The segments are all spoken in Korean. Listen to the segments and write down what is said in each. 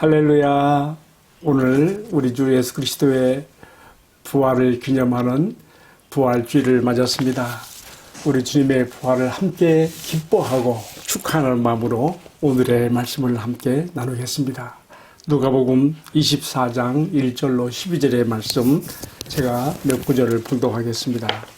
할렐루야. 오늘 우리 주 예수 그리스도의 부활을 기념하는 부활주일을 맞았습니다. 우리 주님의 부활을 함께 기뻐하고 축하하는 마음으로 오늘의 말씀을 함께 나누겠습니다. 누가복음 24장 1절로 12절의 말씀 제가 몇 구절을 봉독하겠습니다.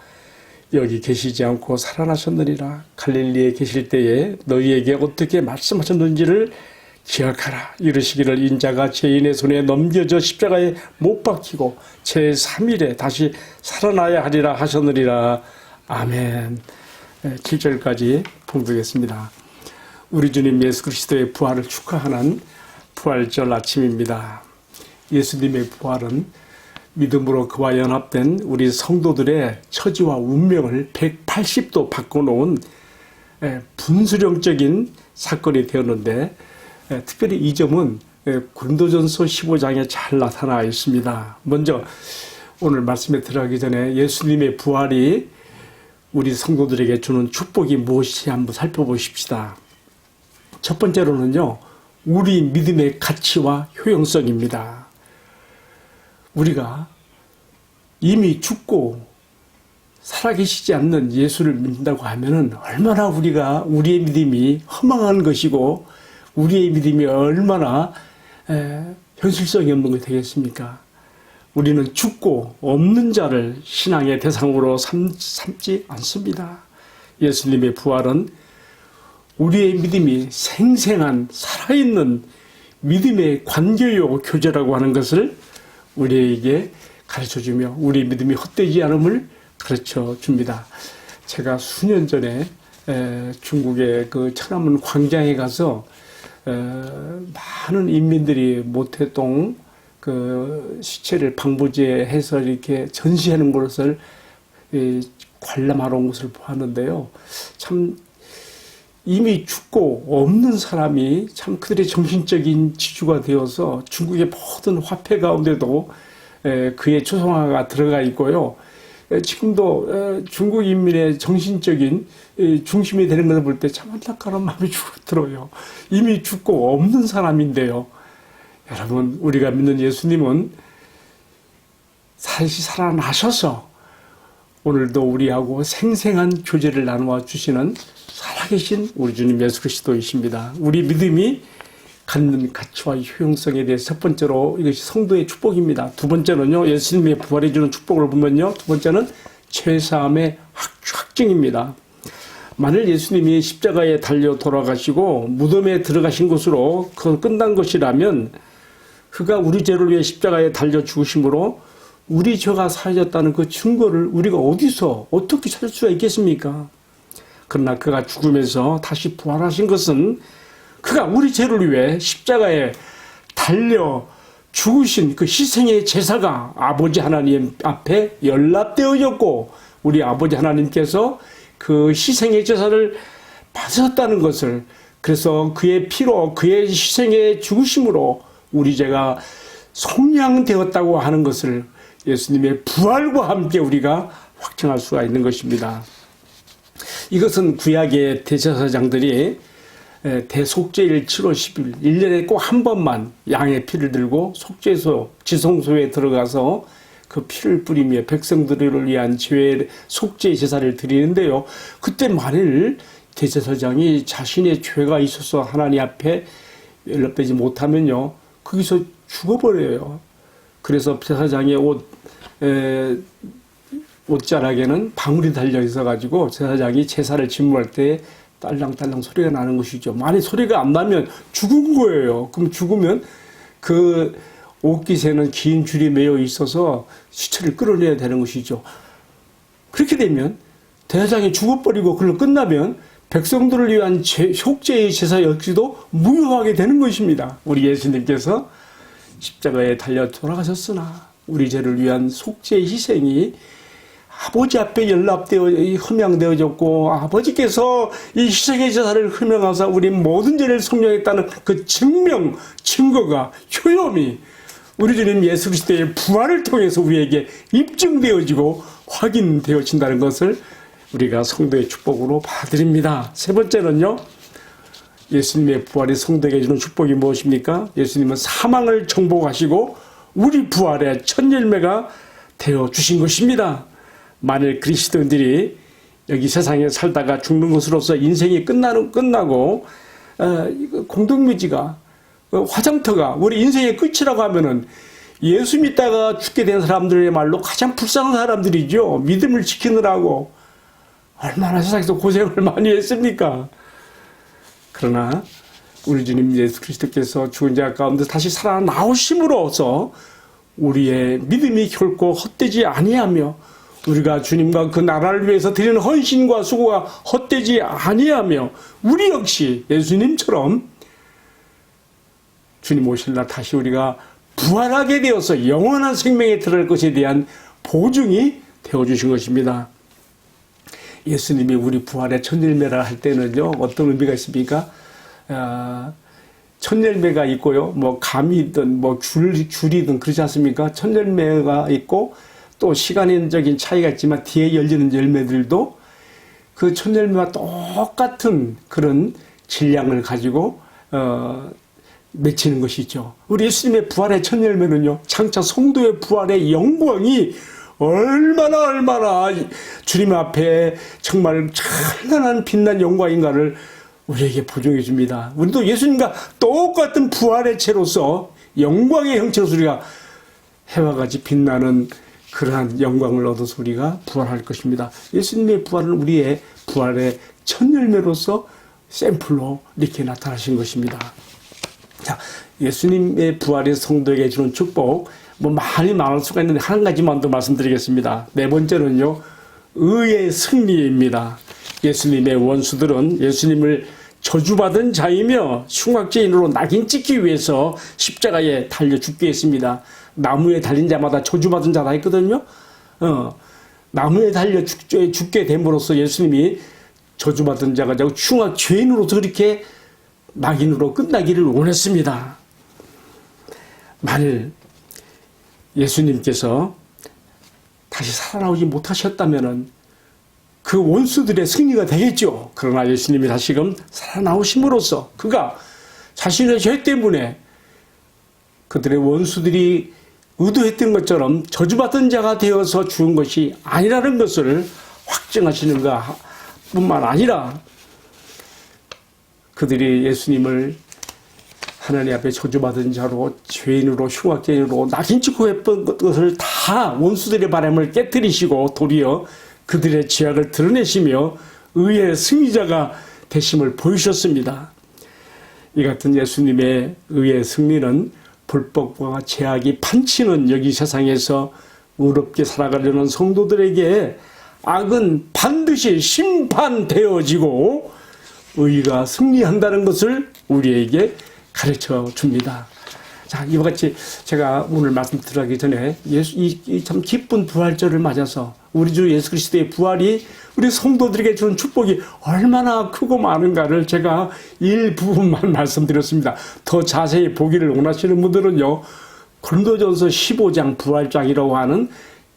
여기 계시지 않고 살아나셨느니라. 갈릴리에 계실 때에 너희에게 어떻게 말씀하셨는지를 기억하라. 이르시기를 인자가 죄인의 손에 넘겨져 십자가에 못 박히고 제3일에 다시 살아나야 하리라 하셨느니라. 아멘. 7절까지 봉독했습니다. 우리 주님 예수 그리스도의 부활을 축하하는 부활절 아침입니다. 예수님의 부활은 믿음으로 그와 연합된 우리 성도들의 처지와 운명을 180도 바꿔놓은 예, 분수령적인 사건이 되었는데 예, 특별히 이 점은 군도전서 15장에 잘 나타나 있습니다. 먼저 오늘 말씀에 들어가기 전에 예수님의 부활이 우리 성도들에게 주는 축복이 무엇이 한번 살펴보십시다. 첫 번째로는요, 우리 믿음의 가치와 효용성입니다. 우리가 이미 죽고 살아계시지 않는 예수를 믿는다고 하면은 얼마나 우리가 우리의 믿음이 허망한 것이고 우리의 믿음이 얼마나 에, 현실성이 없는 것이 되겠습니까? 우리는 죽고 없는 자를 신앙의 대상으로 삼, 삼지 않습니다. 예수님의 부활은 우리의 믿음이 생생한 살아있는 믿음의 관계요 교제라고 하는 것을 우리에게 가르쳐 주며 우리 믿음이 헛되지 않음을 가르쳐 줍니다. 제가 수년 전에 중국의 그 천안문 광장에 가서 많은 인민들이 모태동 그 시체를 방부제해서 이렇게 전시하는 것을 관람하러 온 것을 보았는데요. 참 이미 죽고 없는 사람이 참 그들의 정신적인 지주가 되어서 중국의 모든 화폐 가운데도 그의 초상화가 들어가 있고요. 지금도 중국 인민의 정신적인 중심이 되는 것을 볼 때 참 안타까운 마음이 들어요. 이미 죽고 없는 사람인데요. 여러분, 우리가 믿는 예수님은 다시 살아나셔서 오늘도 우리하고 생생한 교제를 나누어 주시는 살아계신 우리 주님 예수 그리스도이십니다. 우리 믿음이 갖는 가치와 효용성에 대해 첫 번째로 이것이 성도의 축복입니다. 두 번째는요, 예수님의 부활해 주는 축복을 보면요, 두 번째는 죄사함의 확증입니다. 만일 예수님이 십자가에 달려 돌아가시고 무덤에 들어가신 것으로 그 끝난 것이라면 그가 우리 죄를 위해 십자가에 달려 죽으심으로 우리 죄가 사해졌다는 그 증거를 우리가 어디서 어떻게 찾을 수가 있겠습니까? 그러나 그가 죽으면서 다시 부활하신 것은 그가 우리 죄를 위해 십자가에 달려 죽으신 그 희생의 제사가 아버지 하나님 앞에 연락되어졌고 우리 아버지 하나님께서 그 희생의 제사를 받으셨다는 것을 그래서 그의 피로 그의 희생의 죽으심으로 우리 죄가 속량되었다고 하는 것을 예수님의 부활과 함께 우리가 확증할 수가 있는 것입니다. 이것은 구약의 대제사장들이 대속죄일 7월 10일 1년에 꼭 한 번만 양의 피를 들고 속죄소 지성소에 들어가서 그 피를 뿌리며 백성들을 위한 죄 속죄 제사를 드리는데요. 그때 만일 대제사장이 자신의 죄가 있어서 하나님 앞에 연락되지 못하면요. 거기서 죽어버려요. 그래서 제사장의 옷 에, 옷자락에는 방울이 달려 있어가지고 제사장이 제사를 집무할 때 딸랑딸랑 소리가 나는 것이죠. 만약 소리가 안 나면 죽은 거예요. 그럼 죽으면 그 옷깃에는 긴 줄이 매여 있어서 시체를 끌어내야 되는 것이죠. 그렇게 되면 대사장이 죽어버리고 그걸로 끝나면 백성들을 위한 제, 속죄의 제사 역시도 무효하게 되는 것입니다. 우리 예수님께서 십자가에 달려 돌아가셨으나 우리 죄를 위한 속죄 희생이 아버지 앞에 연락되어 흠양되어졌고 아버지께서 이 희생의 제사를 흠양하사 우리 모든 죄를 성령했다는 그 증명 증거가 효염이 우리 주님 예수 그리스도의 부활을 통해서 우리에게 입증되어지고 확인되어진다는 것을 우리가 성도의 축복으로 받드립니다. 세 번째는요. 예수님의 부활이 성도에게 주는 축복이 무엇입니까? 예수님은 사망을 정복하시고 우리 부활의 첫 열매가 되어 주신 것입니다. 만일 그리스도인들이 여기 세상에 살다가 죽는 것으로서 인생이 끝나는 끝나고 어, 공동묘지가 어, 화장터가 우리 인생의 끝이라고 하면은 예수 믿다가 죽게 된 사람들의 말로 가장 불쌍한 사람들이죠. 믿음을 지키느라고 얼마나 세상에서 고생을 많이 했습니까? 그러나 우리 주님 예수 그리스도께서 죽은 자 가운데 다시 살아나오심으로써 우리의 믿음이 결코 헛되지 아니하며 우리가 주님과 그 나라를 위해서 드리는 헌신과 수고가 헛되지 아니하며 우리 역시 예수님처럼 주님 오실 날 다시 우리가 부활하게 되어서 영원한 생명에 들어갈 것에 대한 보증이 되어 주신 것입니다. 예수님이 우리 부활의 첫 열매라 할 때는요 어떤 의미가 있습니까? 아, 첫 열매가 있고요, 뭐 감이든 뭐 줄, 줄이든 그렇지 않습니까? 첫 열매가 있고 또 시간적인 차이가 있지만 뒤에 열리는 열매들도 그 첫 열매와 똑같은 그런 질량을 가지고 어, 맺히는 것이죠. 우리 예수님의 부활의 첫 열매는요, 장차 성도의 부활의 영광이 얼마나 얼마나 주님 앞에 정말 찬란한 빛난 영광인가를 우리에게 보증해 줍니다. 우리도 예수님과 똑같은 부활의 채로서 영광의 형체로서 우리가 해와 같이 빛나는 그러한 영광을 얻어서 우리가 부활할 것입니다. 예수님의 부활은 우리의 부활의 첫 열매로서 샘플로 이렇게 나타나신 것입니다. 자, 예수님의 부활이 성도에게 주는 축복, 뭐 많이 말할 수가 있는데 한 가지만 더 말씀드리겠습니다. 네 번째는요, 의의 승리입니다. 예수님의 원수들은 예수님을 저주받은 자이며 흉악죄인으로 낙인 찍기 위해서 십자가에 달려 죽게 했습니다. 나무에 달린 자마다 저주받은 자다 했거든요. 어, 나무에 달려 죽, 죽게 됨으로써 예수님이 저주받은 자가 되고 흉악죄인으로서 그렇게 낙인으로 끝나기를 원했습니다. 만일 예수님께서 다시 살아나오지 못하셨다면은 그 원수들의 승리가 되겠죠. 그러나 예수님이 다시금 살아나오심으로써 그가 자신의 죄 때문에 그들의 원수들이 의도했던 것처럼 저주받은 자가 되어서 죽은 것이 아니라는 것을 확증하시는가 뿐만 아니라 그들이 예수님을 하나님 앞에 저주받은 자로 죄인으로 흉악죄인으로 낙인 찍고 것을 다 원수들의 바람을 깨뜨리시고 도리어 그들의 죄악을 드러내시며 의의 승리자가 되심을 보이셨습니다. 이 같은 예수님의 의의 승리는 불법과 죄악이 판치는 여기 세상에서 의롭게 살아가려는 성도들에게 악은 반드시 심판되어지고 의가 승리한다는 것을 우리에게 가르쳐 줍니다. 자, 이와 같이 제가 오늘 말씀 드리기 전에 예수, 이, 이 참 기쁜 부활절을 맞아서 우리 주 예수 그리스도의 부활이 우리 성도들에게 주는 축복이 얼마나 크고 많은가를 제가 일부분만 말씀드렸습니다. 더 자세히 보기를 원하시는 분들은요, 고린도전서 15장 부활장이라고 하는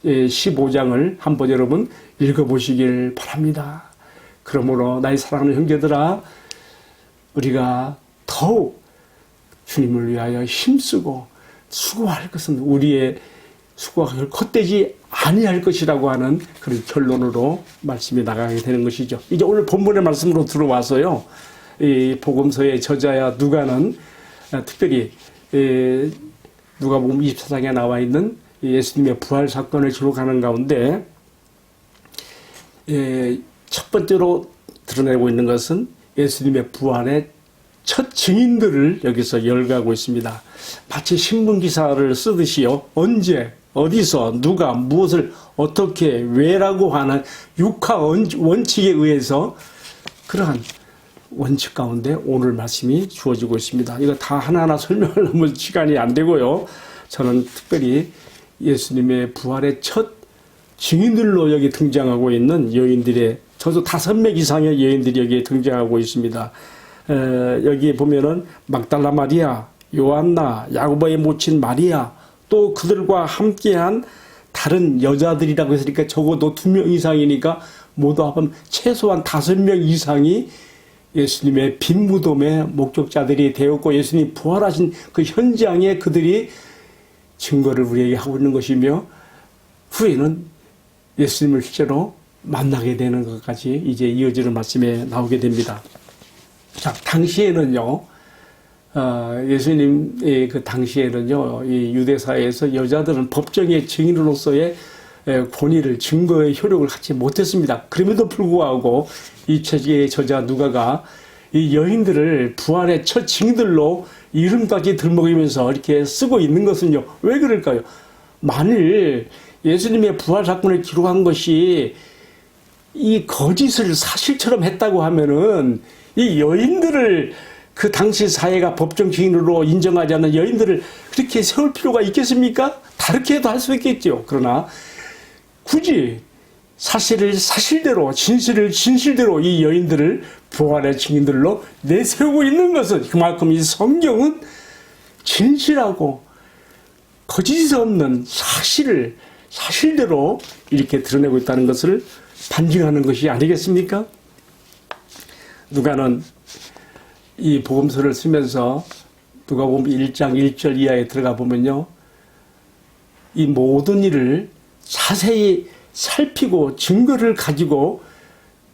15장을 한번 여러분 읽어보시길 바랍니다. 그러므로 나의 사랑하는 형제들아, 우리가 더욱 주님을 위하여 힘쓰고 수고할 것은 우리의 수고가 헛되지 아니할 것이라고 하는 그런 결론으로 말씀이 나가게 되는 것이죠. 이제 오늘 본문의 말씀으로 들어와서요. 이 복음서의 저자야 누가는 특별히 누가복음 24장에 나와 있는 예수님의 부활 사건을 기록하는 가운데 첫 번째로 드러내고 있는 것은 예수님의 부활의 첫 증인들을 여기서 열거하고 있습니다. 마치 신문 기사를 쓰듯이요. 언제, 어디서, 누가, 무엇을, 어떻게, 왜라고 하는 육하 원칙에 의해서 그러한 원칙 가운데 오늘 말씀이 주어지고 있습니다. 이거 다 하나하나 설명을 하면 시간이 안 되고요. 저는 특별히 예수님의 부활의 첫 증인들로 여기 등장하고 있는 여인들의 저도 다섯 명 이상의 여인들이 여기에 등장하고 있습니다. 에, 여기 보면은 막달라 마리아, 요한나, 야고보의 모친 마리아, 또 그들과 함께한 다른 여자들이라고 했으니까 적어도 두 명 이상이니까 모두 합하면 최소한 다섯 명 이상이 예수님의 빈 무덤의 목격자들이 되었고 예수님 부활하신 그 현장에 그들이 증거를 우리에게 하고 있는 것이며 후에는 예수님을 실제로 만나게 되는 것까지 이제 이어지는 말씀에 나오게 됩니다. 자, 당시에는요, 어, 예수님의 그 당시에는요, 이 유대사회에서 여자들은 법정의 증인으로서의 에, 권위를 증거의 효력을 갖지 못했습니다. 그럼에도 불구하고 이 책의 저자 누가가 이 여인들을 부활의 첫 증인들로 이름까지 들먹이면서 이렇게 쓰고 있는 것은요. 왜 그럴까요? 만일 예수님의 부활 사건을 기록한 것이 이 거짓을 사실처럼 했다고 하면은 이 여인들을 그 당시 사회가 법정 증인으로 인정하지 않는 여인들을 그렇게 세울 필요가 있겠습니까? 다르게 해도 할 수 있겠죠. 그러나 굳이 사실을 사실대로 진실을 진실대로 이 여인들을 부활의 증인들로 내세우고 있는 것은 그만큼 이 성경은 진실하고 거짓이 없는 사실을 사실대로 이렇게 드러내고 있다는 것을 반증하는 것이 아니겠습니까? 누가는 이 복음서를 쓰면서 누가 보면 1장 1절 이하에 들어가 보면요. 이 모든 일을 자세히 살피고 증거를 가지고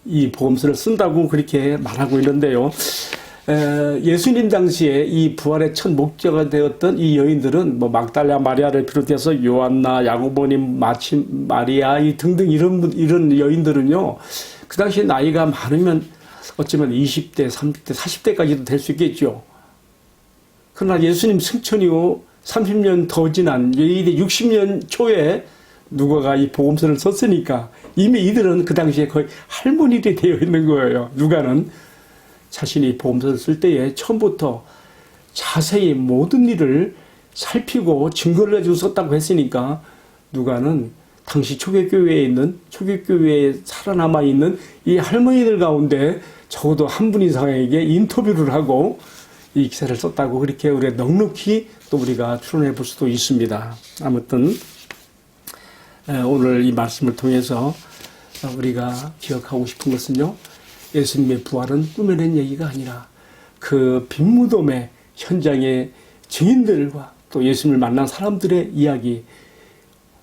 이 보험서를 쓴다고 그렇게 말하고 있는데요. 에, 예수님 당시에 이 부활의 첫 목적가 되었던 이 여인들은 뭐 막달라 마리아를 비롯해서 요한나 야고보님 마침 마리아 이 등등 이런 분- 이런 여인들은요. 그 당시 나이가 많으면 어쩌면 20대, 30대, 40대까지도 될 수 있겠죠. 그러나 예수님 승천 이후 30년 더 지난 이제 60년 초에 누가가 이 보험서를 썼으니까 이미 이들은 그 당시에 거의 할머니들이 되어 있는 거예요. 누가는 자신이 보험서를 쓸 때에 처음부터 자세히 모든 일을 살피고 증거를 가지고 썼다고 했으니까 누가는 당시 초계교회에 있는 초계교회에 살아남아 있는 이 할머니들 가운데 적어도 한 분 이상에게 인터뷰를 하고 이 기사를 썼다고 그렇게 우리 넉넉히 또 우리가 추론해 볼 수도 있습니다. 아무튼 에, 오늘 이 말씀을 통해서 우리가 기억하고 싶은 것은요. 예수님의 부활은 꾸며낸 얘기가 아니라 그 빈무덤의 현장의 증인들과 또 예수님을 만난 사람들의 이야기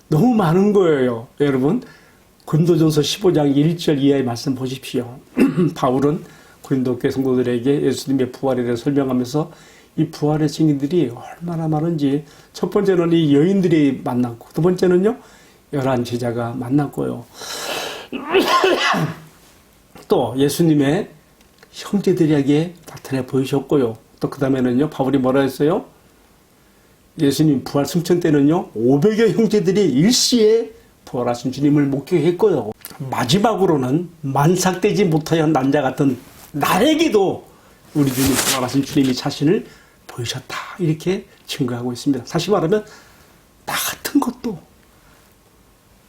너무 많은 거예요. 여러분 고린도전서 15장 1절 이하의 말씀 보십시오. 바울은 교회 성도들에게 예수님의 부활에 대해 설명하면서 이 부활의 증인들이 얼마나 많은지 첫 번째는 이 여인들이 만났고 두 번째는요 열한 제자가 만났고요. 또 예수님의 형제들에게 나타내 보이셨고요. 또 그 다음에는요 바울이 뭐라 했어요? 예수님 부활 승천 때는요 500여 형제들이 일시에 부활하신 주님을 목격했고요. 마지막으로는 만삭되지 못하여 난자 같은 나에게도 우리 주님 부활하신 주님이 자신을 보이셨다 이렇게 증거하고 있습니다. 사실 말하면 나 같은 것도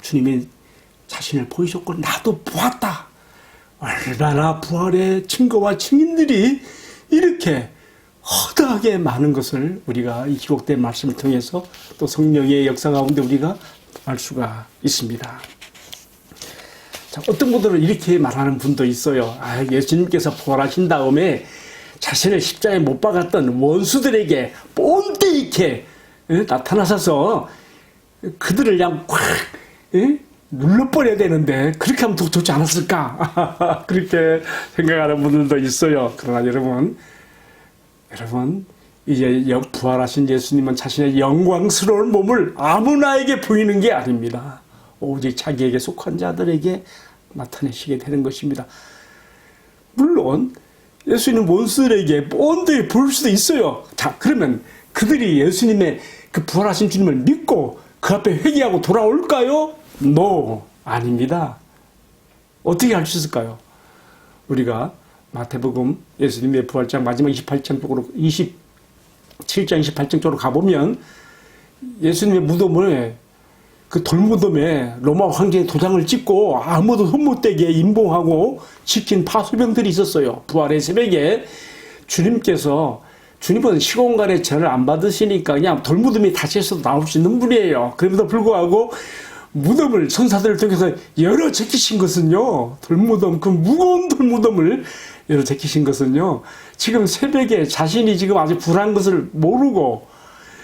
주님이 자신을 보이셨고 나도 보았다. 얼마나 부활의 증거와 증인들이 이렇게 허다하게 많은 것을 우리가 이 기록된 말씀을 통해서 또 성령의 역사 가운데 우리가 알 수가 있습니다. 자, 어떤 분들은 이렇게 말하는 분도 있어요. 아, 예수님께서 부활하신 다음에 자신을 십자가에 못 박았던 원수들에게 뽐때 있게 예, 나타나셔서 그들을 그냥 꽉 예? 눌러버려야 되는데 그렇게 하면 더 좋지 않았을까 그렇게 생각하는 분들도 있어요. 그러나 여러분, 여러분 이제 영- 부활하신 예수님은 자신의 영광스러운 몸을 아무나에게 보이는 게 아닙니다. 오직 자기에게 속한 자들에게 나타내시게 되는 것입니다. 물론 예수님 원수들에게 뻔히 보일 수도 있어요. 자, 그러면 그들이 예수님의 그 부활하신 주님을 믿고 그 앞에 회개하고 돌아올까요? No, 아닙니다. 어떻게 할 수 있을까요? 우리가 마태복음 예수님의 부활장 마지막 28장 쪽으로 27장 28장 쪽으로 가보면 예수님의 무덤을 그 돌무덤에 로마 황제의 도장을 찍고 아무도 손못 대게 임봉하고 지킨 파수병들이 있었어요. 부활의 새벽에 주님께서 주님은 시공간에 죄를 안 받으시니까 그냥 돌무덤이 다시 해서 나올 수 있는 분이에요. 그럼에도 불구하고 무덤을 천사들을 통해서 열어 제끼신 것은요. 돌무덤 그 무거운 돌무덤을 열어 제끼신 것은요. 지금 새벽에 자신이 지금 아주 불한 것을 모르고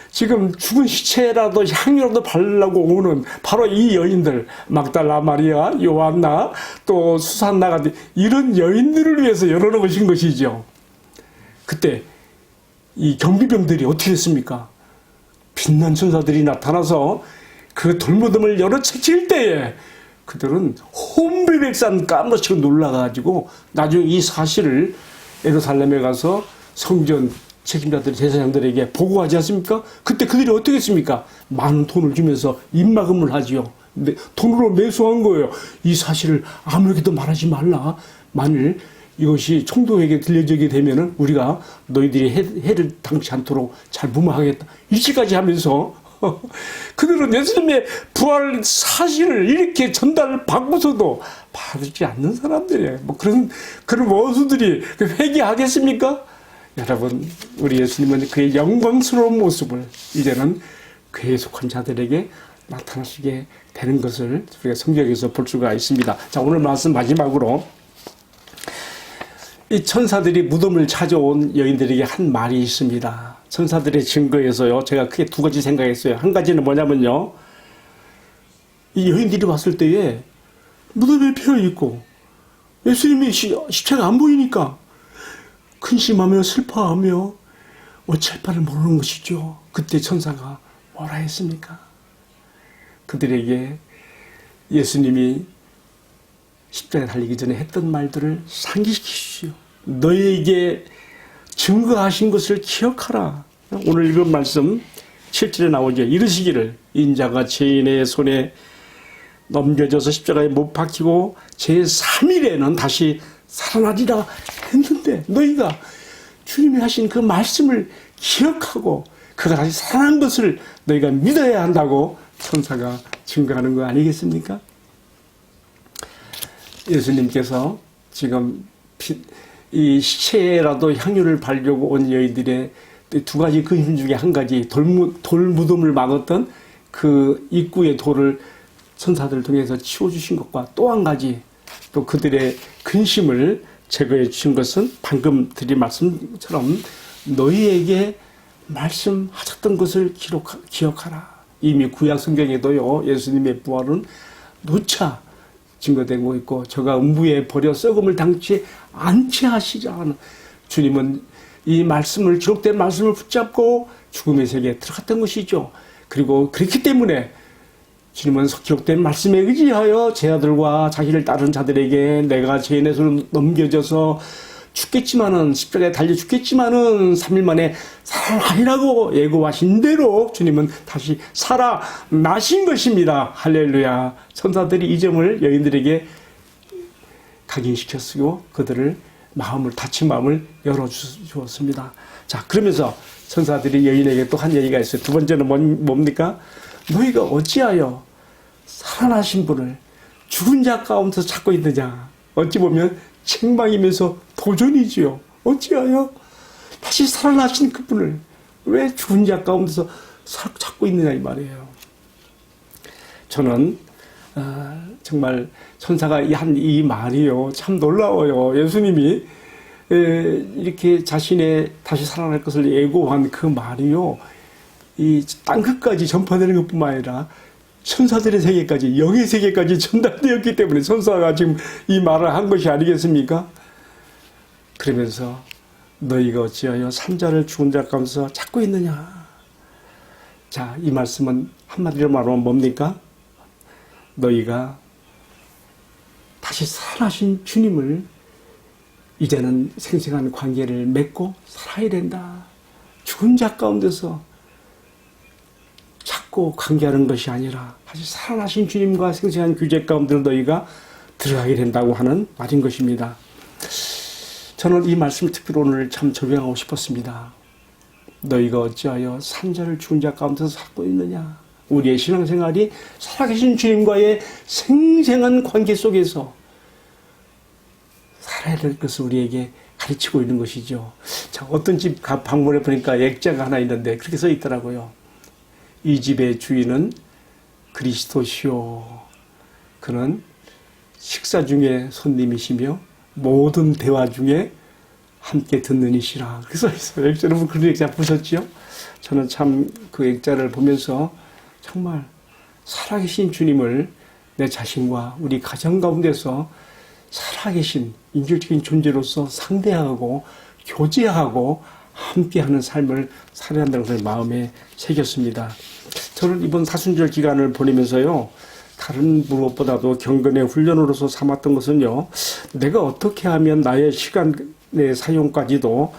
지금 죽은 시체라도 향유라도 바르려고 오는 바로 이 여인들 막달라 마리아, 요한나 또 수산나 같은 이런 여인들을 위해서 열어놓으신 것이죠. 그때 이 경비병들이 어떻게 했습니까? 빛난 천사들이 나타나서 그 돌무덤을 열어 채칠 때에 그들은 혼비백산 까무러치고 놀라가지고 나중에 이 사실을 예루살렘에 가서 성전 책임자들 제사장들에게 보고하지 않습니까? 그때 그들이 어떻게 했습니까? 많은 돈을 주면서 입막음을 하지요. 근데 돈으로 매수한 거예요. 이 사실을 아무에게도 말하지 말라. 만일 이것이 총독에게 들려지게 되면은 우리가 너희들이 해, 해를 당치 않도록 잘 무마하겠다. 일치까지 하면서 그들은 예수님의 부활 사실을 이렇게 전달을 받고서도 받지 않는 사람들이에요. 뭐 그런 그런 원수들이 회개하겠습니까? 여러분, 우리 예수님은 그의 영광스러운 모습을 이제는 그에 속한 자들에게 나타나시게 되는 것을 우리가 성경에서 볼 수가 있습니다. 자, 오늘 말씀 마지막으로 이 천사들이 무덤을 찾아온 여인들에게 한 말이 있습니다. 천사들의 증거에서요, 제가 크게 두 가지 생각했어요. 한 가지는 뭐냐면요, 이 여인들이 왔을 때에 무덤에 피어 있고 예수님의 시- 시체가 안 보이니까 근심하며 슬퍼하며 어찌할 바를 모르는 것이죠. 그때 천사가 뭐라 했습니까? 그들에게 예수님이 십자가에 달리기 전에 했던 말들을 상기시키십시오. 너희에게 증거하신 것을 기억하라. 오늘 읽은 말씀 7절에 나오죠. 이르시기를 인자가 죄인의 손에 넘겨져서 십자가에 못 박히고 제3일에는 다시 살아나리라 했는데 너희가 주님이 하신 그 말씀을 기억하고 그가 다시 살아난 것을 너희가 믿어야 한다고 천사가 증거하는 거 아니겠습니까? 예수님께서 지금 피- 이 시체라도 향유를 바르려고 온 여인들의 두 가지 근심 중에 한 가지 돌무, 돌 무덤을 막았던 그 입구의 돌을 천사들을 통해서 치워주신 것과 또 한 가지 또 그들의 근심을 제거해 주신 것은 방금 드린 말씀처럼 너희에게 말씀하셨던 것을 기록, 기억하라. 이미 구약 성경에도요, 예수님의 부활은 누차 증거되고 있고, 저가 음부에 버려 썩음을 당치 않게 하시자는 주님은 이 말씀을, 기록된 말씀을 붙잡고 죽음의 세계에 들어갔던 것이죠. 그리고 그렇기 때문에 주님은 기록된 말씀에 의지하여 제 아들과 자기를 따른 자들에게 내가 죄인의 손으로 넘겨져서 죽겠지만은 십자가에 달려 죽겠지만은 3일 만에 살아나리라고 예고하신 대로 주님은 다시 살아나신 것입니다. 할렐루야. 천사들이 이 점을 여인들에게 각인시켰고 그들을 마음을 다친 마음을 열어 주었습니다. 자, 그러면서 천사들이 여인에게 또 한 얘기가 있어요. 두 번째는 뭔- 뭡니까? 너희가 어찌하여 살아나신 분을 죽은 자 가운데서 찾고 있느냐? 어찌 보면 책망이면서 도전이지요. 어찌하여 다시 살아나신 그분을 왜 죽은 자 가운데서 사- 찾고 있느냐 이 말이에요. 저는 아, 정말 천사가 한 이 말이요 참 놀라워요. 예수님이 에, 이렇게 자신의 다시 살아날 것을 예고한 그 말이요 이 땅 끝까지 전파되는 것뿐만 아니라 천사들의 세계까지 영의 세계까지 전달되었기 때문에 천사가 지금 이 말을 한 것이 아니겠습니까? 그러면서 너희가 어찌하여 산자를 죽은 자 가운데서 찾고 있느냐? 자, 이 말씀은 한마디로 말하면 뭡니까? 너희가 다시 살아신 주님을 이제는 생생한 관계를 맺고 살아야 된다. 죽은 자 가운데서 찾고 관계하는 것이 아니라 다시 살아나신 주님과 생생한 규제 가운데 너희가 들어가게 된다고 하는 말인 것입니다. 저는 이 말씀을 특별히 오늘 참 적용하고 싶었습니다. 너희가 어찌하여 산자를 죽은 자 가운데서 살고 있느냐? 우리의 신앙생활이 살아계신 주님과의 생생한 관계 속에서 살아야 될 것을 우리에게 가르치고 있는 것이죠. 자, 어떤 집 가- 방문해 보니까 액자가 하나 있는데 그렇게 써 있더라고요. 이 집의 주인은 그리스도시요. 그는 식사 중에 손님이시며 모든 대화 중에 함께 듣는 이시라. 그래서 있어요. 액자, 여러분 그런 액자 보셨죠? 저는 참 그 액자를 보면서 정말 살아계신 주님을 내 자신과 우리 가정 가운데서 살아계신 인격적인 존재로서 상대하고 교제하고 함께하는 삶을 살아야 한다는 것을 마음에 새겼습니다. 저는 이번 사순절 기간을 보내면서요, 다른 무엇보다도 경건의 훈련으로서 삼았던 것은요, 내가 어떻게 하면 나의 시간의 사용까지도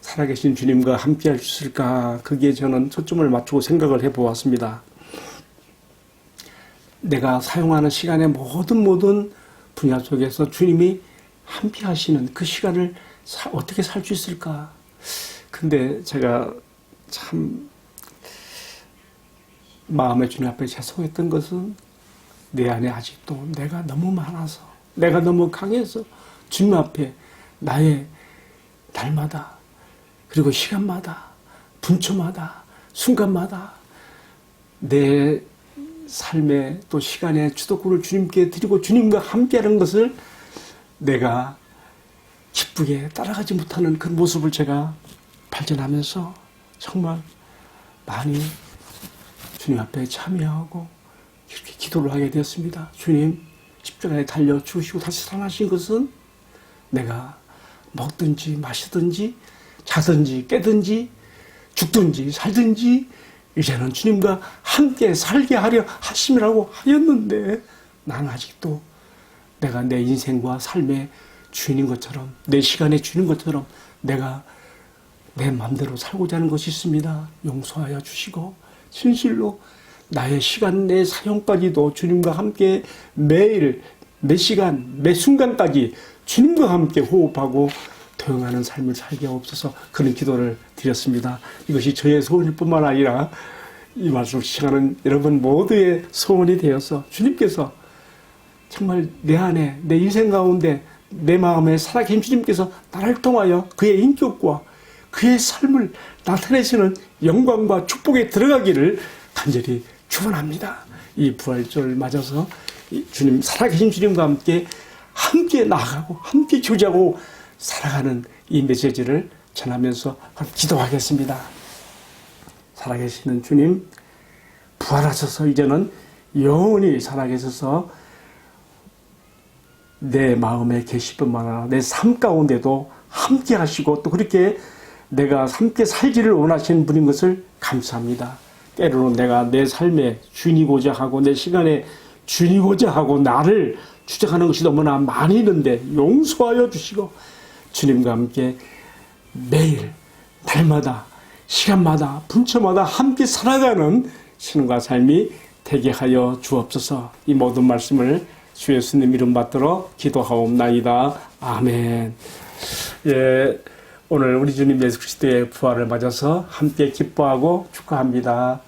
살아계신 주님과 함께 할 수 있을까, 그게 저는 초점을 맞추고 생각을 해 보았습니다. 내가 사용하는 시간의 모든 모든 분야 속에서 주님이 함께 하시는 그 시간을 사- 어떻게 살 수 있을까? 근데 제가 참 마음의 주님 앞에 죄송했던 것은 내 안에 아직도 내가 너무 많아서 내가 너무 강해서 주님 앞에 나의 날마다 그리고 시간마다 분초마다 순간마다 내 삶의 또 시간의 주도권을 주님께 드리고 주님과 함께하는 것을 내가 기쁘게 따라가지 못하는 그 모습을 제가 발견하면서 정말 많이 주님 앞에 참여하고 이렇게 기도를 하게 되었습니다. 주님 십자가에 달려 죽으시고 다시 살아나신 것은 내가 먹든지 마시든지 자든지 깨든지 죽든지 살든지 이제는 주님과 함께 살게 하려 하심이라고 하였는데 난 아직도 내가 내 인생과 삶의 주인인 것처럼 내 시간의 주인인 것처럼 내가 내 마음대로 살고자 하는 것이 있습니다. 용서하여 주시고 진실로 나의 시간 내 사용까지도 주님과 함께 매일 매 시간 매 순간까지 주님과 함께 호흡하고 도용하는 삶을 살게 없어서 그런 기도를 드렸습니다. 이것이 저의 소원일 뿐만 아니라 이 말씀 시간은 여러분 모두의 소원이 되어서 주님께서 정말 내 안에 내 인생 가운데 내 마음에 살아계신 주님께서 나를 통하여 그의 인격과 그의 삶을 나타내시는 영광과 축복에 들어가기를 간절히 축원합니다. 이 부활절 맞아서 이 주님 살아계신 주님과 함께 함께 나아가고 함께 교제하고 살아가는 이 메시지를 전하면서 기도하겠습니다. 살아계시는 주님 부활하셔서 이제는 영원히 살아계셔서 내 마음에 계시뿐만 아니라 내 삶 가운데도 함께 하시고 또 그렇게 내가 함께 살기를 원하시는 분인 것을 감사합니다. 때로는 내가 내 삶의 주인이고자 하고 내 시간에 주인이고자 하고 나를 주장하는 것이 너무나 많이 있는데 용서하여 주시고 주님과 함께 매일 날마다 시간마다 분초마다 함께 살아가는 신과 삶이 되게 하여 주옵소서. 이 모든 말씀을 주 예수님 이름 받들어 기도하옵나이다. 아멘. 예, 오늘 우리 주님 예수 그리스도의 부활을 맞아서 함께 기뻐하고 축하합니다.